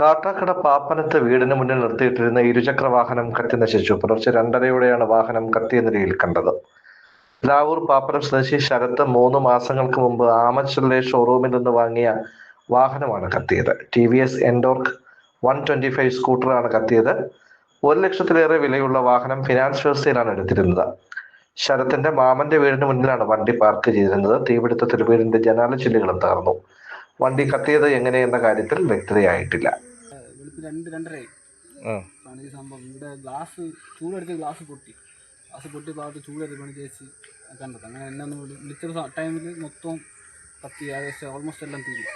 കാട്ടാക്കട പാപ്പനത്ത് വീടിന് മുന്നിൽ നിർത്തിയിട്ടിരുന്ന ഇരുചക്ര വാഹനം കത്തി നശിച്ചു. പുലർച്ചെ രണ്ടരയോടെയാണ് വാഹനം കത്തിയ നിലയിൽ കണ്ടത്. ലാവൂർ പാപ്പനം സ്വദേശി ശരത്ത് മൂന്ന് മാസങ്ങൾക്ക് മുമ്പ് ആമച്ചലിലെ ഷോറൂമിൽ നിന്ന് വാങ്ങിയ വാഹനമാണ് കത്തിയത്. T V S Ntorq one twenty five സ്കൂട്ടറാണ് കത്തിയത്. ഒരു ലക്ഷത്തിലേറെ വിലയുള്ള വാഹനം ഫിനാൻസ് വ്യവസ്ഥയിലാണ് എടുത്തിരുന്നത്. ശരത്തിന്റെ മാമന്റെ വീടിന് മുന്നിലാണ് വണ്ടി പാർക്ക് ചെയ്തിരുന്നത്. തീപിടുത്തത്തിൽ വീടിന്റെ ജനാല ചില്ലുകളും തകർന്നു. വണ്ടി കത്തിയത് എങ്ങനെയെന്ന കാര്യത്തിൽ വ്യക്തതയായിട്ടില്ല. രണ്ട് രണ്ടരയായി. ആണ് ഈ സംഭവം. ഇവിടെ ഗ്ലാസ് ചൂടെടുത്ത് ഗ്ലാസ് പൊട്ടി. ഗ്ലാസ് പൊട്ടി ഭാഗത്ത് പണി ചേച്ചി കണ്ടത്. അങ്ങനെ എന്നെ ഒന്ന് വിളിച്ച ടൈമിൽ മൊത്തം കത്തി ഏകദേശം ഓൾമോസ്റ്റ് എല്ലാം തീരും.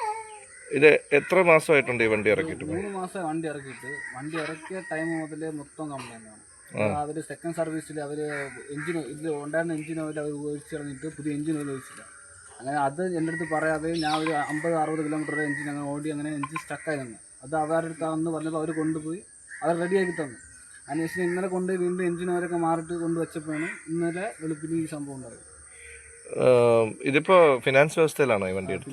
ഇത് എത്ര മാസമായിട്ടുണ്ട് ഈ വണ്ടി ഇറക്കിയിട്ട്? മൂന്ന് മാസം വണ്ടി ഇറക്കിയിട്ട്. വണ്ടി ഇറക്കിയ ടൈം മുതൽ മൊത്തം കംപ്ലൈന്റ് ആണ്. അവർ സെക്കൻഡ് സർവീസിൽ അവർ എഞ്ചിൻ ഇതിൽ ഉണ്ടായിരുന്ന എഞ്ചിൻ ഓയിൽ അവർ ഉപയോഗിച്ച് കളഞ്ഞിട്ട് പുതിയ എഞ്ചിൻ ഓയിൽ ഒഴിച്ചില്ല. അങ്ങനെ അത് എന്റെ അടുത്ത് പറയാതെ ഞാൻ ഒരു അമ്പത് അറുപത് കിലോമീറ്റർ എഞ്ചിൻ അങ്ങനെ ഓടി അങ്ങനെ എഞ്ചിൻ സ്റ്റക്കായി നിന്ന്. അത് അവരുടെ അടുത്താണെന്ന് പറഞ്ഞപ്പോൾ അവർ കൊണ്ടുപോയി. അവർ റെഡിയാക്കി തന്നു. അതിനുശേഷം ഇന്നലെ കൊണ്ടുപോയി വീണ്ടും എഞ്ചിൻ അവരൊക്കെ മാറിയിട്ട് കൊണ്ടുവച്ചപ്പോഴാണ് ഇന്നലെ വെളുപ്പിന് ഈ സംഭവം ഉണ്ടായത്. ഇതിപ്പോ ഫിനാൻസ് വ്യവസ്ഥയിലാണോ ഈ വണ്ടി ഇപ്പോൾ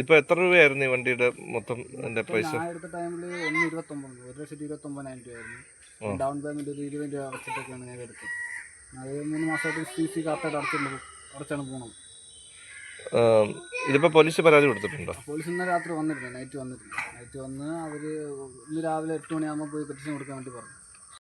ഇപ്പൊ എത്ര രൂപയായിരുന്നു ഈ വണ്ടിയുടെ മൊത്തം എന്റെ പൈസ ഞാൻ എടുത്ത ടൈമിൽ ഒന്ന് ഇരുപത്തൊമ്പത് ഒരു ലക്ഷത്തി ഇരുപത്തൊമ്പതിനായിരം രൂപയായിരുന്നു. ഡൗൺ പേയ്മെന്റ് ഒരു ഇരുപത് രൂപ അടച്ചിട്ടൊക്കെയാണ് ഞാൻ എടുത്തത്. അത് മൂന്ന് മാസമായിട്ട് സി സി കറക്റ്റായിട്ട് അടച്ചിട്ടുണ്ട്. അടച്ചാണ് പോലീസ് പരാതി കൊടുത്തിട്ടുണ്ടോ? പോലീസ് ഇന്ന് രാത്രി വന്നിരുന്നു നൈറ്റ് വന്നിരുന്നു നൈറ്റ് വന്ന് അവർ ഇന്ന് രാവിലെ എട്ട് മണിയാകുമ്പോൾ പോയി പെറ്റീഷൻ കൊടുക്കാൻ വേണ്ടി പറഞ്ഞു.